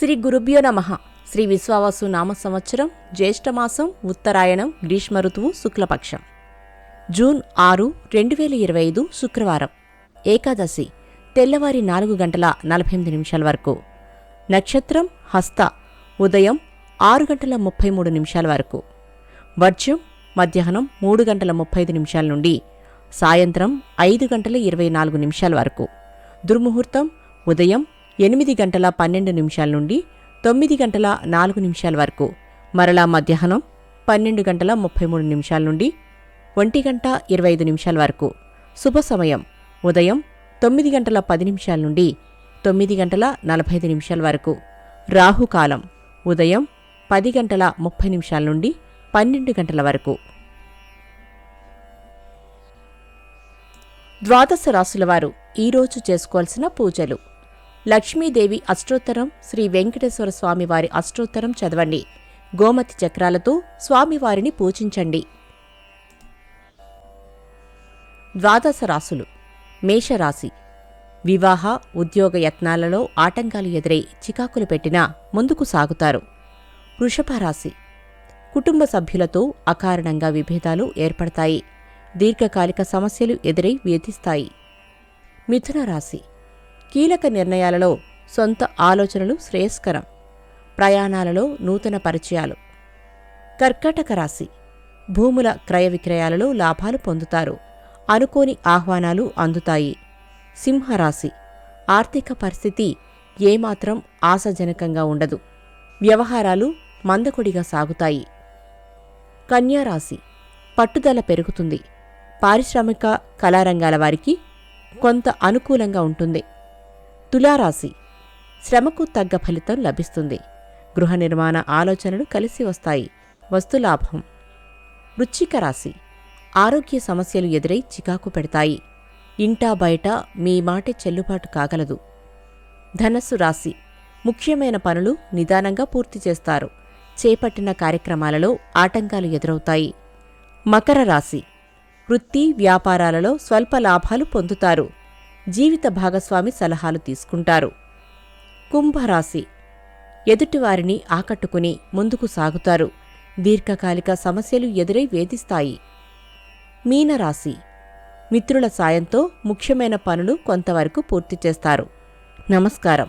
శ్రీ గురుభ్యో నమ. శ్రీ విశ్వావసు నామ సంవత్సరం జ్యేష్ఠమాసం ఉత్తరాయణం గ్రీష్మ ఋతువు శుక్లపక్షం. జూన్ ఆరు రెండు వేల ఇరవై ఐదు శుక్రవారం. ఏకాదశి తెల్లవారి నాలుగు గంటల నలభై ఎనిమిది నిమిషాల వరకు. నక్షత్రం హస్త ఉదయం ఆరు గంటల ముప్పై మూడు నిమిషాల వరకు. వర్జ్యం మధ్యాహ్నం మూడు గంటల ముప్పై ఐదు నిమిషాల నుండి సాయంత్రం ఐదు గంటల ఇరవై నాలుగు నిమిషాల వరకు. దుర్ముహూర్తం ఉదయం ఎనిమిది గంటల పన్నెండు నిమిషాల నుండి తొమ్మిది గంటల నాలుగు నిమిషాల వరకు. మరలా మధ్యాహ్నం పన్నెండు గంటల ముప్పై మూడు నిమిషాల నుండి ఒంటి గంట ఇరవై ఐదు నిమిషాల వరకు. శుభ సమయం. ఉదయం తొమ్మిది గంటల పది నిమిషాల నుండి తొమ్మిది గంటల నలభై ఐదు నిమిషాల వరకు. రాహుకాలం. ఉదయం పది గంటల ముప్పై నిమిషాల నుండి పన్నెండు గంటల వరకు. ద్వాదశ రాశుల వారు ఈరోజు చేసుకోవాల్సిన పూజలు. లక్ష్మీదేవి అష్టోత్తరం శ్రీ వెంకటేశ్వర స్వామివారి అష్టోత్తరం చదవండి. గోమతి చక్రాలతో స్వామివారిని పూజించండి. ద్వాదశ రాశులు మేషరాశి. వివాహ ఉద్యోగ యత్నాలలో ఆటంకాలు ఎదురై చికాకులు పెట్టినా ముందుకు సాగుతారు. వృషభరాశి కుటుంబ సభ్యులతో అకారణంగా విభేదాలు ఏర్పడతాయి. దీర్ఘకాలిక సమస్యలు ఎదురై వ్యధిస్తాయి మిథున రాశి. కీలక నిర్ణయాలలో సొంత ఆలోచనలు శ్రేయస్కరం. ప్రయాణాలలో నూతన పరిచయాలు. కర్కటక రాశి. భూముల క్రయ విక్రయాలలో లాభాలు పొందుతారు. అనుకోని ఆహ్వానాలు అందుతాయి. సింహరాశి. ఆర్థిక పరిస్థితి ఏమాత్రం ఆశాజనకంగా ఉండదు. వ్యవహారాలు మందకొడిగా సాగుతాయి. కన్యారాశి. పట్టుదల పెరుగుతుంది. పారిశ్రామిక కళారంగాల వారికి కొంత అనుకూలంగా ఉంటుంది. తులారాశి. శ్రమకు తగ్గ ఫలితం లభిస్తుంది. గృహ నిర్మాణ ఆలోచనలు కలిసి వస్తాయి. వస్తులాభం వృచ్చిక రాశి. ఆరోగ్య సమస్యలు ఎదురై చికాకు పెడతాయి. ఇంటా బయట మీ మాటే చెల్లుబాటు కాగలదు. ధనస్సు రాశి. ముఖ్యమైన పనులు నిదానంగా పూర్తి చేస్తారు. చేపట్టిన కార్యక్రమాలలో ఆటంకాలు ఎదురవుతాయి. మకర రాశి. వృత్తి వ్యాపారాలలో స్వల్ప లాభాలు పొందుతారు. జీవిత భాగస్వామి సలహాలు తీసుకుంటారు. కుంభరాశి. ఎదుటివారిని ఆకట్టుకుని ముందుకు సాగుతారు. దీర్ఘకాలిక సమస్యలు ఎదురై వేధిస్తాయి. మీనరాశి. మిత్రుల సాయంతో ముఖ్యమైన పనులు కొంతవరకు పూర్తి చేస్తారు. నమస్కారం.